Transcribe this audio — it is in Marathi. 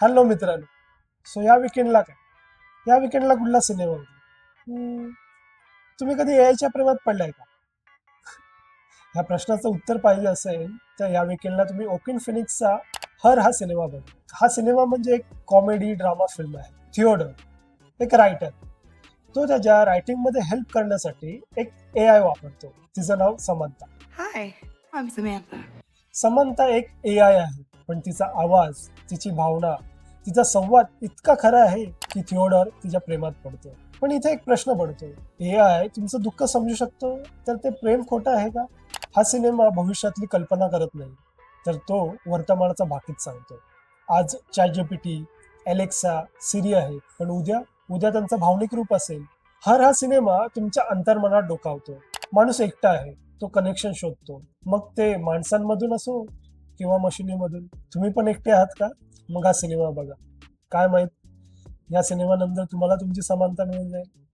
हॅलो मित्रांनो सो या विकेंडला काय? या विकेंडला कुठला सिनेमा होता तुम्ही कधी यायच्या प्रेमात पडलाय का? ह्या प्रश्नाचं उत्तर पाहिजे असेल तर या विकेंडला तुम्ही ओकिन फिनिक्सचा हर हा सिनेमा बघा. हा सिनेमा म्हणजे एक कॉमेडी ड्रामा फिल्म आहे. थिओडर एक रायटर तो त्याच्या रायटिंगमध्ये हेल्प करण्यासाठी एक ए आय वापरतो. तिचं नाव समंता. समंता एक ए आय आहे. पण तिचा आवाज तिची भावना तिचा संवाद इतका खरा आहे की थिओडर तिच्या प्रेमात पडतो. पण इथे एक प्रश्न पडतो. ए आय तुमचं दुःख समजू शकतो? तर ते प्रेम खोटं आहे का? हा सिनेमा भविष्यातली कल्पना करत नाही. तर तो वर्तमानाचा बाकीच सांगतो. आज चॅजपीटी एलेक्सा सिरी आहे. पण उद्या उद्या त्यांचं भावनिक रूप असेल. हर हा सिनेमा तुमच्या अंतर्मनात डोकावतो. माणूस एकटा आहे. तो कनेक्शन शोधतो. मग ते माणसांमधून असो किंवा मशिनीमधून. तुम्ही पण एकटे आहात का? मग हा सिनेमा बघा. काय माहीत? या सिनेमानंतर तुम्हाला तुमची समानता मिळून जाईल.